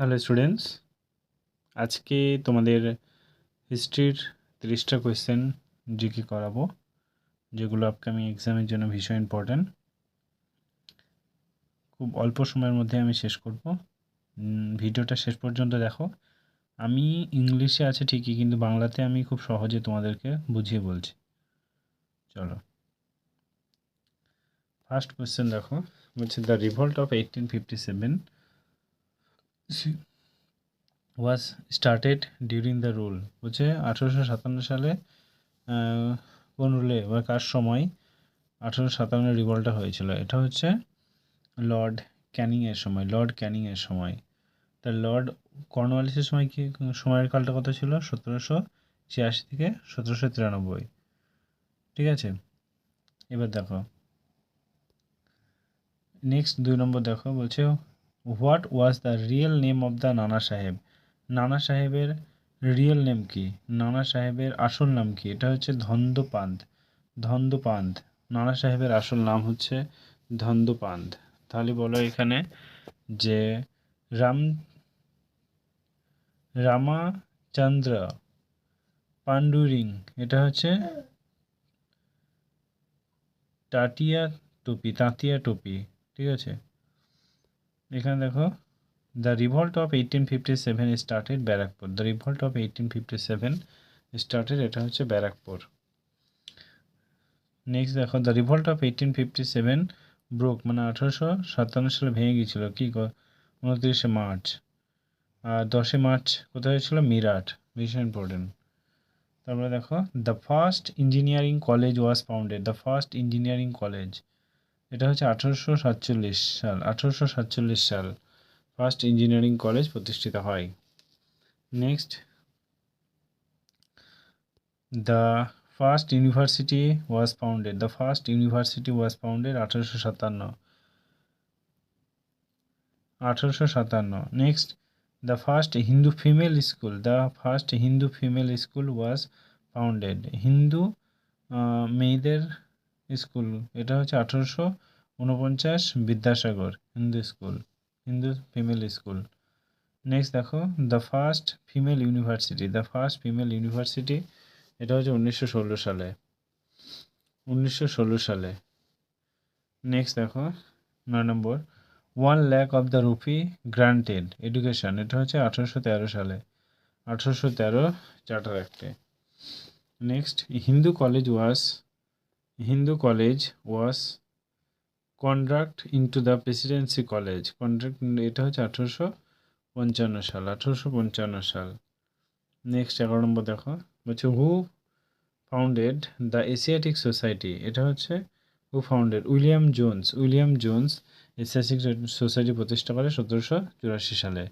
Hello students আজকে তোমাদের হিস্ট্রির তিরিশটা কোয়েশ্চেন জিকে করাবো, যেগুলো আপকামিং এক্সামের জন্য ভীষণ ইম্পর্ট্যান্ট খুব অল্প সময়ের মধ্যে আমি শেষ করব। ভিডিওটা শেষ পর্যন্ত দেখো। আমি ইংলিশে আছে ঠিকই, কিন্তু বাংলাতে আমি খুব সহজে তোমাদেরকে বুঝিয়ে বলছি। চলো। ফার্স্ট কোয়েশ্চেন দেখো, বলছে the revolt of eighteen fifty seven was started during the rule বলছে আঠেরোশো সাতান্ন সালে কোন রুলে বা কার সময় আঠেরোশো সাতান্ন রিভল্টটা হয়েছিল? এটা হচ্ছে লর্ড ক্যানিংয়ের সময়, লর্ড ক্যানিংয়ের সময়। তা লর্ড কর্নওয়ালিসের সময় কি, সময়ের কালটা কত ছিল? সতেরোশো ছিয়াশি থেকে সতেরোশো তিরানব্বই। ঠিক আছে? এবার দেখো। নেক্সট দুই নম্বর দেখো, বলছে what was the real name of the Nana Sahib Nana সাহেবের রিয়েল নেম কি? নানা সাহেবের আসল নাম কি? এটা হচ্ছে ধন্দপান্ত। ধন্দপান্দ নানা সাহেবের আসল নাম হচ্ছে ধন্দপান্দ তাহলে বলো এখানে যে রাম, রামাচন্দ্র পান্ডুরিং এটা হচ্ছে টাটিয়া টুপি, তাঁতিয়া টুপি, ঠিক আছে? এখানে দেখো the revolt of eighteen fifty seven started Barrackpore. The revolt of eighteen fifty seven started এটা হচ্ছে ব্যারাকপুর। নেক্সট দেখো the revolt of eighteen fifty seven broke মানে আঠারোশো সাতান্ন সালে ভেঙে গিয়েছিল, কি উনত্রিশে মার্চ। আর দশই মার্চ কোথায় হয়েছিল? মিরাট, ভীষণ ইম্পর্টেন্ট তারপরে দেখো the first engineering college was founded the first engineering college এটা হচ্ছে আঠারোশো সাতচল্লিশ সাল, আঠারোশো সাতচল্লিশ সাল ফার্স্ট ইঞ্জিনিয়ারিং কলেজ প্রতিষ্ঠিত হয়। Next the first university was founded the first university was founded আঠারোশো সাতান্ন। আঠারোশো সাতান্ন। Next the first Hindu female school the first Hindu female school was founded Hindu মেয়েদের স্কুল। এটা হচ্ছে আঠেরোশো উনপঞ্চাশ Vidyasagar Hindu school, Hindu female school. Next দেখো the first female university the first female university এটা হচ্ছে উনিশশো ষোলো সালে। উনিশশো ষোলো সালে। নেক্সট দেখো, নয় নম্বর one lakh of the rupee granted education এটা হচ্ছে আঠারোশো তেরো সালে। আঠারোশো তেরো, charter অ্যাক্টে। Next Hindu College was Hindu College was conduct into the Presidency College conduct এটা হচ্ছে আঠেরোশো পঞ্চান্ন সাল, আঠেরোশো পঞ্চান্ন সাল। নেক্সট এগারো নম্বর দেখো। বলছে who founded the Asiatic Society এটা হচ্ছে who founded William Jones. William Jones Asiatic Society প্রতিষ্ঠা করে সতেরোশো চুরাশি সালে।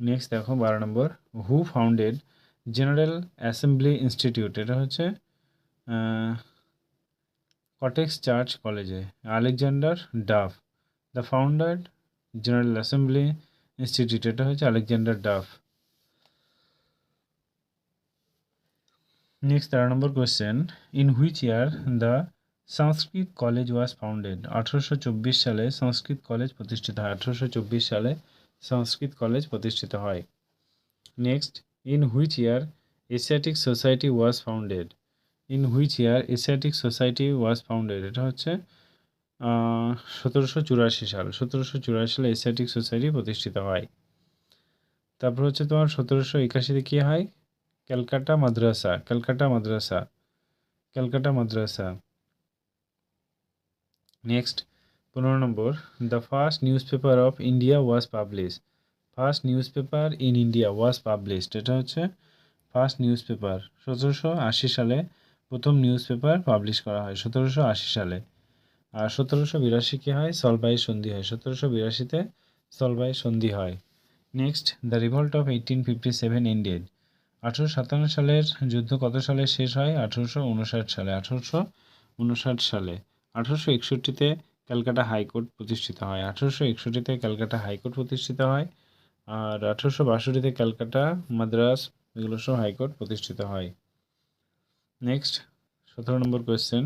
নেক্সট দেখো, বারো নম্বর। Who founded General Assembly Institute এটা হচ্ছে কটেক্স চার্চ কলেজে Alexander Duff the founder General Assembly Institute এটা হচ্ছে আলেকজান্ডার ডাফ নেক্সট তেরো নম্বর question in which year the Sanskrit College was founded আঠারোশো চব্বিশ সালে সংস্কৃত কলেজ প্রতিষ্ঠিত হয়। আঠারোশো চব্বিশ সালে সংস্কৃত কলেজ প্রতিষ্ঠিত হয়। Next in which year Asiatic Society was founded in which year Asiatic Society was founded এটা হচ্ছে সতেরোশো চুরাশি সাল। সতেরোশো চুরাশি সালে এশিয়াটিক সোসাইটি প্রতিষ্ঠিত হয়। তারপর হচ্ছে তোমার সতেরোশো একাশিতে কী হয়? ক্যালকাটা মাদ্রাসা ক্যালকাটা মাদ্রাসা ক্যালকাটা মাদ্রাসা। নেক্সট পনেরো নম্বর। The first newspaper of India was publish first newspaper in India was published এটা হচ্ছে ফার্স্ট নিউজ পেপার সতেরোশো আশি সালে প্রথম নিউজ পেপার পাবলিশ করা হয় সতেরোশো আশি সালে। আর সতেরোশো বিরাশি কী হয়? সলবাই সন্ধি হয়। সতেরোশো বিরাশিতে সলবাই সন্ধি হয়। Next the revolt of eighteen fifty seven ended আঠেরোশো সাতান্ন সালের যুদ্ধ কত সালে শেষ হয়? আঠেরোশো উনষাট সালে। আঠেরোশো উনষাট সালে। আঠেরোশো একষট্টিতে ক্যালকাটা হাইকোর্ট প্রতিষ্ঠিত হয়। আঠেরোশো একষট্টিতে ক্যালকাটা হাইকোর্ট প্রতিষ্ঠিত হয়। আর আঠেরোশো বাষট্টিতে ক্যালকাটা, মাদ্রাস, এগুলো সব হাইকোর্ট প্রতিষ্ঠিত হয়। নেক্সট সতেরো নম্বর question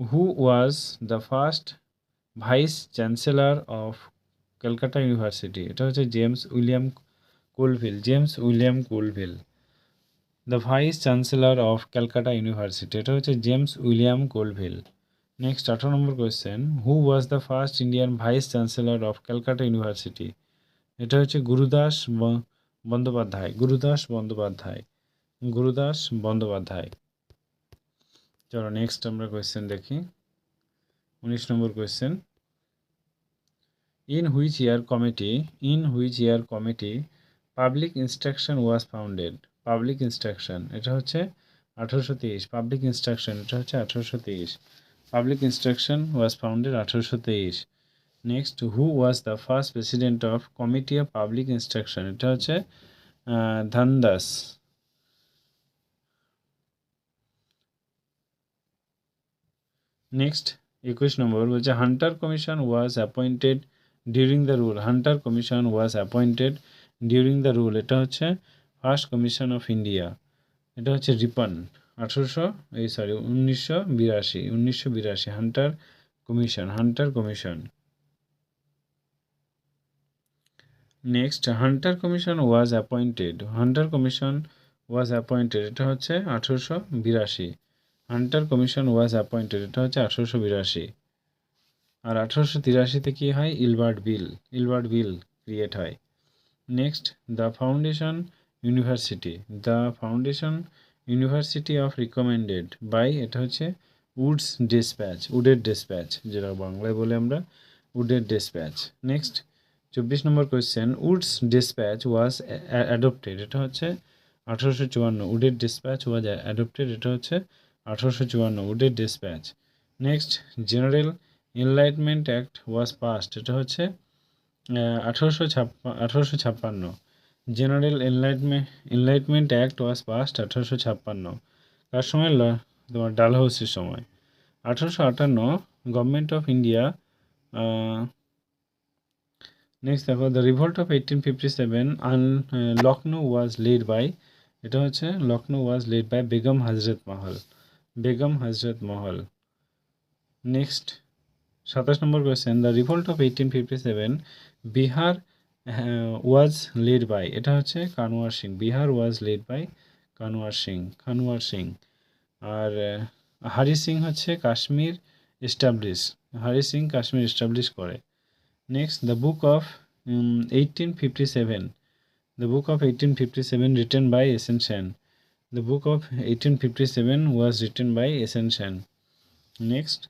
who was the first vice chancellor of Calcutta University এটা হচ্ছে James William Colvile James William Colvile the vice chancellor of Calcutta University এটা হচ্ছে জেমস উইলিয়াম কোলভিল নেক্সট আঠারো নম্বর question who was the first Indian vice chancellor of Calcutta University এটা হচ্ছে গুরুদাস বন্দ্যোপাধ্যায় গুরুদাস বন্দ্যোপাধ্যায় গুরুদাস বন্দ্যোপাধ্যায়। চলো next আমরা question দেখি। উনিশ নম্বর question in which year committee in which year committee public instruction was founded public instruction এটা হচ্ছে আঠারোশো তেইশ। পাবলিক ইনস্ট্রাকশন এটা হচ্ছে আঠারোশো তেইশ। পাবলিক ইনস্ট্রাকশন ওয়াজ ফাউন্ডেড আঠারোশো তেইশ। Next who was the first president of committee of public instruction এটা হচ্ছে ধনদাস। নেক্সট একুশ নম্বর বলছে Hunter Commission was appointed during the rule Hunter Commission was appointed during the rule এটা হচ্ছে ফার্স্ট কমিশন অফ ইন্ডিয়া এটা হচ্ছে রিপন। আঠেরোশো, এই সরি উনিশশো বিরাশি। উনিশশো বিরাশি Hunter Commission Hunter Commission next Hunter Commission was appointed Hunter Commission was appointed এটা হচ্ছে আঠেরোশো বিরাশি। হান্টার কমিশন ওয়াজ অ্যাপয়েন্টেড এটা হচ্ছে আঠারোশো বিরাশি। আর আঠারোশো তিরাশিতে কী হয়? Ilbert Bill Ilbert Bill create হয়। Next the foundation university the foundation university of recommended by এটা হচ্ছে উডস ডিসপ্যাচ উডের ডিসপ্যাচ যেটা বাংলায় বলে আমরা উডের ডিসপ্যাচ নেক্সট চব্বিশ নম্বর question Wood's dispatch was adopted এটা হচ্ছে আঠারোশো চুয়ান্ন। উডের ডিসপ্যাচ ওয়াজ অ্যাডপ্টেড এটা হচ্ছে আঠারোশো চুয়ান্ন, উডের dispatch next General Enlightenment Act was passed এটা হচ্ছে আঠারোশো ছাপ্পা, আঠারোশো ছাপ্পান্ন। General Enlightenment Enlightenment Act was passed আঠারোশো ছাপ্পান্ন। তার সময়? তোমার ডালহাউসির সময়। আঠারোশো আটান্ন গভর্নমেন্ট অফ ইন্ডিয়া নেক্সট দেখো the revolt of eighteen fifty seven in Lucknow was led by এটা হচ্ছে Lucknow was led by Begum Hazrat Mahal. Begum Hazrat Mahal. Next সাতাশ নম্বর question the revolt of eighteen fifty seven Bihar was led by এটা হচ্ছে Kanwar Singh Bihar was led by Kanwar Singh Kanwar Singh আর হারি সিং হচ্ছে Kashmir establish Hari Singh Kashmir establish করে। Next the book of eighteen fifty seven the book of eighteen fifty seven written by S N Sen the book of eighteen fifty seven was written by S N Sen next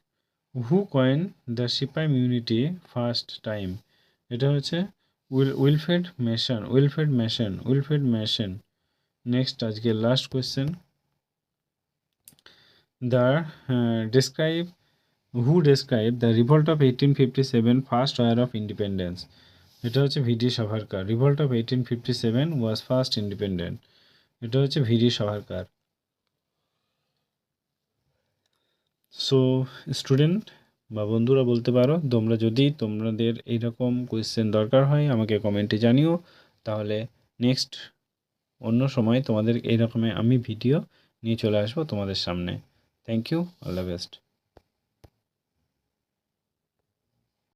who coin the sepoy unity first time এটা হচ্ছে will Wilfred Mason Wilfred Mason Wilfred Mason. Next আজকে last question the describe who describe the revolt of eighteen fifty seven first war of independence এটা হচ্ছে V D Savarkar revolt of eighteen fifty seven was first independent এটা হচ্ছে V D Savarkar so student বা বন্ধুরা বলতে পারো, তোমরা যদি তোমাদের এইরকম কোয়েশ্চেন দরকার হয়, আমাকে কমেন্টে জানিও। তাহলে নেক্সট অন্য সময় তোমাদের এইরকমে আমি ভিডিও নিয়ে চলে আসব তোমাদের সামনে। Thank you all the best